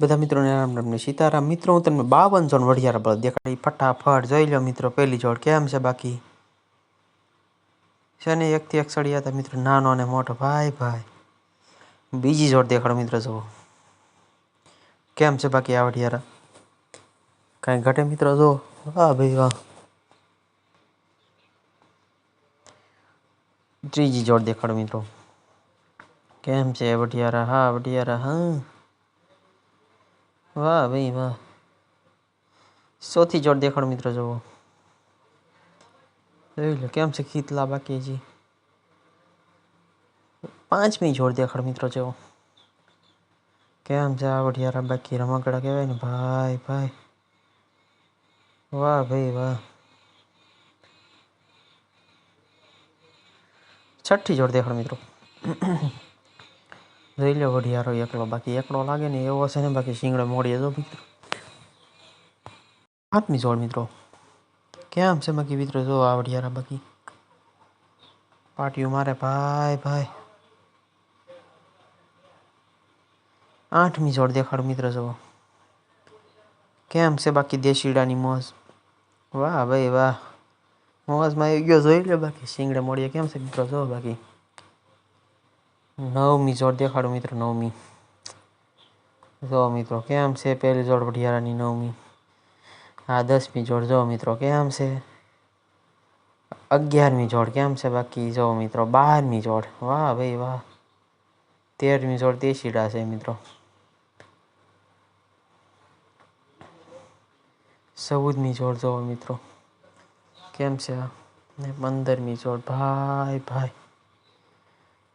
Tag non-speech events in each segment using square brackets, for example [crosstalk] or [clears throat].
બધા મિત્રોને રામ રામને સીતારામ મિત્રો હું તમને બાવન ઝોન વઢિયારા બળદ દેખાડી ફટાફટ જોઈ લો મિત્રો પહેલી જોડ કેમ છે બાકી છે ને એકથી એક સળિયા હતા મિત્રો નાનો અને મોટો ભાઈ ભાઈ બીજી જોડ દેખાડો મિત્રો જુઓ કેમ છે બાકી આ વઢિયારા કાંઈ ઘટે મિત્રો જુઓ વાહ ભાઈ વાહ ત્રીજી જોડ દેખાડો મિત્રો કેમ છે વઢિયારા હા વઢિયારા હા વાહ ભાઈ વાહ ચોથી જોડ દેખાડો મિત્રો જુઓ જોઈ લો કેમ છે ખીતલા બાકી હજી પાંચમી જોડ દેખાડો મિત્રો જુઓ કેમ છે આ વઢિયારા બાકી રમકડા કહેવાય ને ભાઈ ભાઈ વાહ ભાઈ વાહ છઠ્ઠી જોડ દેખાડો મિત્રો જોઈ લો વઢિયારો એકલો બાકી એકલો લાગે ને એવો છે ને બાકી શિંગડો મોડીએ જો મિત્રો આઠમી જોડ મિત્રો કેમ છે બાકી મિત્રો જો આ વઢિયારા બાકી પાટિયું મારે ભાઈ ભાઈ આઠમી જોડ દેખાડો મિત્ર જુઓ કેમ છે બાકી દેશીડાની મોજ વાહ ભાઈ વાહ મોજમાં આવી ગયો જોઈ લો બાકી શિંગડે મોડીએ કેમ છે મિત્રો જો બાકી નવમી જોડ દેખાડો મિત્રો નવમી જો મિત્રો કેમ છે પહેલી જોડ વઢિયારાની નવમી આ દસમી જોડ જો મિત્રો કેમ છે અગિયારમી જોડ કેમ છે બાકી જો મિત્રો બારમી જોડ વાહ ભાઈ વાહ તેરમી જોડ દેશીડા છે મિત્રો ચૌદમી જોડ જો મિત્રો કેમ છે આ ને પંદરમી જોડ ભાઈ ભાઈ ને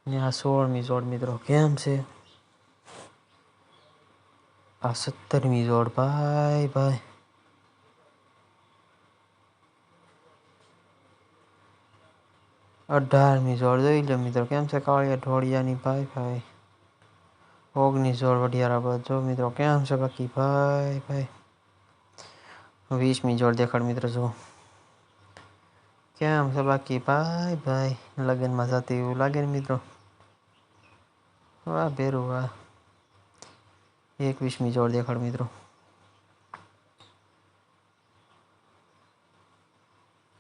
આ સોળમી જોડ મિત્રો કેમ છે આ સત્તરમી જોડ ભાઈ ભાઈ અઢારમી જોડ જોઈ લો મિત્રો કેમ છે કાળિયા ઢોળિયાની ભાઈ ભાઈ ઓગણીસ જોડ વઢિયારા બધ જો મિત્રો કેમ છે બાકી ભાઈ ભાઈ વીસમી જોડ દેખાડ મિત્રો જો કેમ છે બાકી ભાઈ ભાઈ લગ્નમાં જતી એવું લાગે ને મિત્રો વાહ ભેરું વાહ એકવીસમી જોડ દેખાડ મિત્રો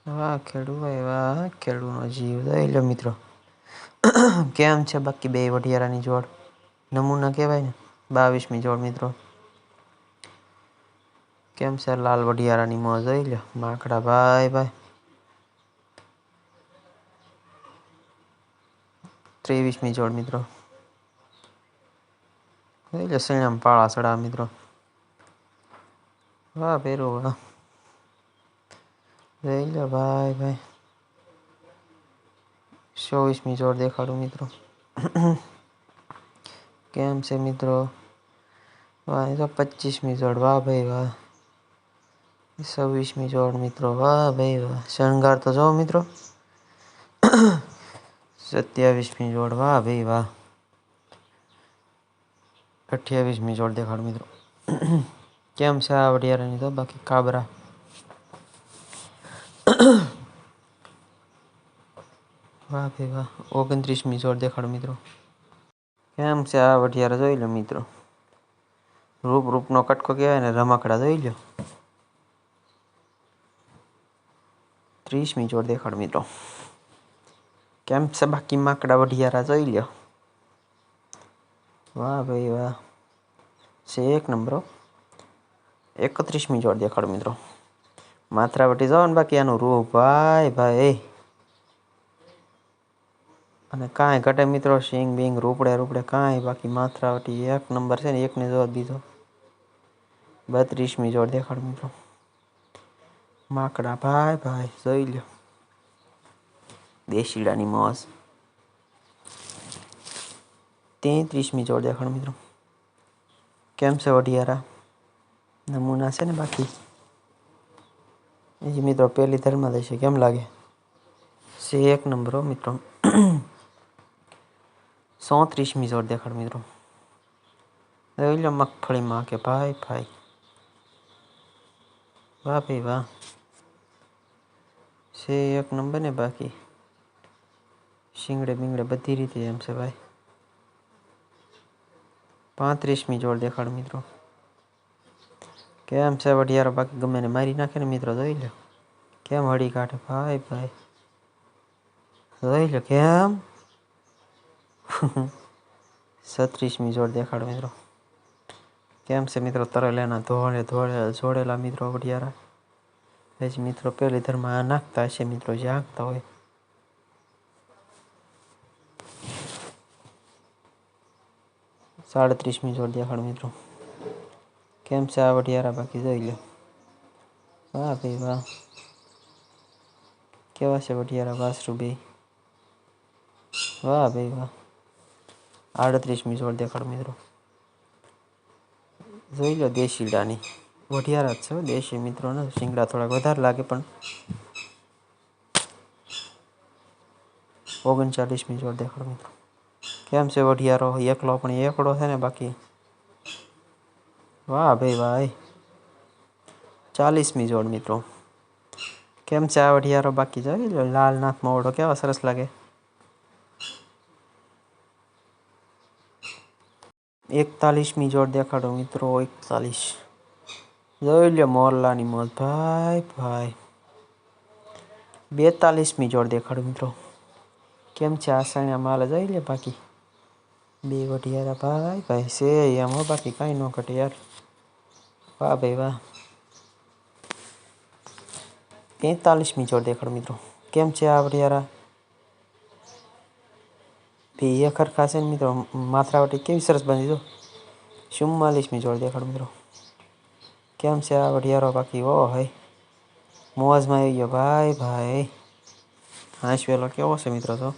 વાહ ખેડૂ ભાઈ વાહ ખેડૂનો જીવ દઈ લો મિત્રો [clears throat] કેમ છે બાકી બે વઢિયારાની જોડ નમૂના કહેવાય ને બાવીસમી જોડ મિત્રો કેમ છે લાલ વઢિયારાની મોજ જોઈ લો માકડા ભાઈ ભાઈ ત્રેવીસમી જોડ મિત્રો જોઈ લો સણામ પાળા સડા મિત્રો વાહ ભેરું વાહ જોઈ લો ભાઈ ભાઈ ચોવીસમી જોડ દેખાડું મિત્રો કેમ છે મિત્રો વાહ એ તો પચીસમી જોડ વાહ ભાઈ વાહ છવ્વીસમી જોડ મિત્રો વાહ ભાઈ વાહ શણગાર તો જો મિત્રો સત્યાવીસમી જોડ વાહ ભાઈ વાહ અઠ્યાવીસમી જોડ દેખાડ મિત્રો. કેમ છે આ વડિયારાની તો? બાકી કાબરા. વાહ ભાઈ વાહ. ઓગણત્રીસમી જોડ દેખાડ મિત્રો. કેમ છે આ વઢિયારા? જોઈ લો મિત્રો. રૂપ રૂપનો કટકો કહેવાય ને, રમકડા જોઈ લો. ત્રીસમી જોડ દેખાડ મિત્રો. કેમ છે બાકી માકડા વઢિયારા? જોઈ લો. વાહ ભાઈ વાહ. છે એક નંબરો. એકત્રીસમી જોડ દેખાડ મિત્રો. માથરાવટી વટી જાઓ ને બાકી આનું રૂપ ભાઈ ભાઈ. અને કાંઈ ઘટે મિત્રો, સિંગ, બિંગ, રૂપડે રૂપડે, કાંઈ. બાકી માથરાવટી એક નંબર છે ને, એકને જોડ દીધો બત્રીસમી જોડ દેખાડ મિત્રો. માકડા, ભાઈ ભાઈ, જોઈ લ્યો. દેશીડાની મોજ. તેત્રીસમી જોડ દેખાડ મિત્રો કેમ છે વઢિયારા નમૂના છે ને બાકી એ મિત્રો પહેલી ધર્મ દેશે કેમ લાગે છે એક નંબર હો મિત્રો [clears throat] સોત્રીસમી જોડ દેખાડ મિત્રો જોઈ લો મગફળીમાં કે ભાઈ ભાઈ વાહ ભાઈ વાહ છે એક નંબર ને બાકી શિંગડે બિંગડે બધી રીતે એમ છે ભાઈ પાંત્રીસમી જોડ દેખાડ મિત્રો કેમ છે વઢિયારો બાકી ગમે ને મારી નાખે ને મિત્રો જોઈ લો કેમ હળી કાઢે ભાઈ ભાઈ જોઈ લો કેમ છત્રીસમી જોડ દેખાડો મિત્રો કેમ છે મિત્રો તરેલાના ધોળે ધોળે જોડેલા મિત્રો વઢિયારા એ જ મિત્રો પહેલી ધર્મ આ નાખતા હશે મિત્રો જે આંકતા હોય સાડત્રીસમી જોડ દેખાડો મિત્રો કેમ છે આ વઢિયારા બાકી જોઈ લો વાહ ભાઈ વાહ કેવા છે વઢિયારા વાસરુ બે વાહ ભાઈ વાહ આડત્રીસમી જોડ દેખાડો મિત્રો જોઈ લો દેશીડાની વઢિયારા જ છે દેશી મિત્રો ને શિંગડા થોડાક વધારે લાગે પણ ઓગણચાલીસમી જોડ દેખાડો મિત્રો કેમ છે વઢિયારો? એકલો પણ એકડો છે ને બાકી? વાહ ભાઈ ભાઈ ચાલીસમી જોડ મિત્રો. કેમ છે આ વઢિયારો બાકી? જોઈ લો લાલનાથ મોવડો કેવા સરસ લાગે. એકતાલીસમી જોડ દેખાડો મિત્રો, એકતાલીસ. જોઈ લો મોરલાની મોજ. ભાઈ ભાઈ. બેતાલીસમી જોડ દેખાડો મિત્રો. કેમ છે આસાણ્યા માલ? જોઈ લે બાકી. બે વઢિયારા ભાઈ ભાઈ છે એમ હો બાકી કાંઈ ન ઘટે યાર વાહ ભાઈ વાહ તેતાલીસમી જોડ દેખાડો મિત્રો કેમ છે આ વઢિયારા બે એક હરખા છે ને મિત્રો માથરાવટી કેવી સરસ બાંધી દો ચુમ્માલીસમી જોડ દેખાડો મિત્રો કેમ છે આ વઢિયારો બાકી ઓ ભાઈ મોજમાં આવી ગયો ભાઈ ભાઈ હાંસવેલો કેવો છે મિત્રો તો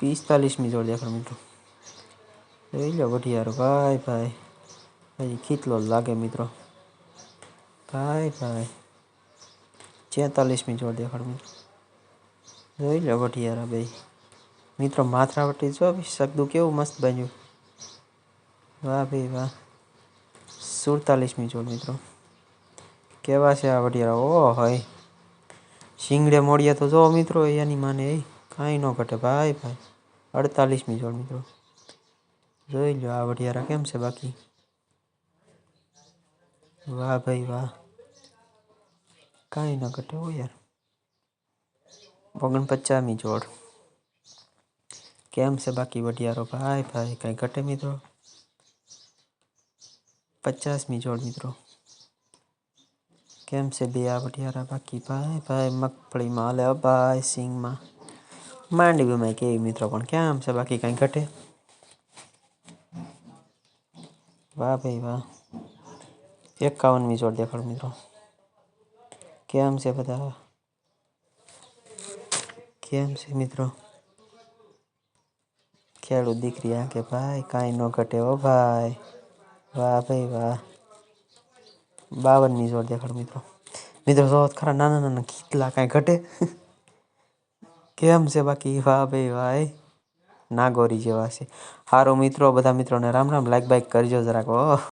પિસ્તાલીસમી જોડ દેખાડ મિત્રો જોઈ લો વઢિયારો, ભાઈ ભાઈ. હજી કેટલો લાગે મિત્રો. ભાઈ ભાઈ. છેતાલીસમી જોડ દેખાડ મિત્રો જોઈ લો વઢિયારા ભાઈ મિત્રો, માથરાવટી જો શકદું કેવું મસ્ત બન્યું. વાહ, ભાઈ, વાહ. સુડતાલીસમી જોડ મિત્રો. કેવા છે આ વઢિયારા? ઓ હોય શિંગડે મોડિયા તો જો મિત્રો, એની માને એ કાંઈ ન ઘટે, ભાઈ ભાઈ. અડતાલીસમી જોડ મિત્રો જોઈ લો આ વઢિયારા કેમ છે બાકી વાહ ભાઈ વાહ કાંઈ ન ઘટે હો યાર ઓગણપચાસમી જોડ કેમ છે બાકી વઢિયારો ભાઈ ભાઈ કાંઈ ઘટે મિત્રો પચાસમી જોડ મિત્રો કેમ છે બે આ વઢિયારા બાકી ભાઈ ભાઈ મગફળીમાં હાલે ભાઈ સિંગમાં માંડવીમાં કેવી મિત્રો પણ કેમ છે બાકી કાંઈ ઘટે વાહ ભાઈ વાહ એકાવનમી જોડ દેખાડો મિત્રો કેમ છે બધા કેમ છે મિત્રો ખેડૂત દીકરી આ કે ભાઈ કાંઈ ન ઘટે હો ભાઈ વાહ ભાઈ વાહ બાવનની જોડ દેખાડો મિત્રો મિત્રો જો ખરા નાના નાના ખીતલા કાંઈ ઘટે [laughs] કેમ છે બાકી? વાહ ભાઈ ભાઈ નાગોરી જેવા છે. સારું મિત્રો, બધા મિત્રોને રામ રામ લાઈક બાઈક કરજો જરાક ઓહ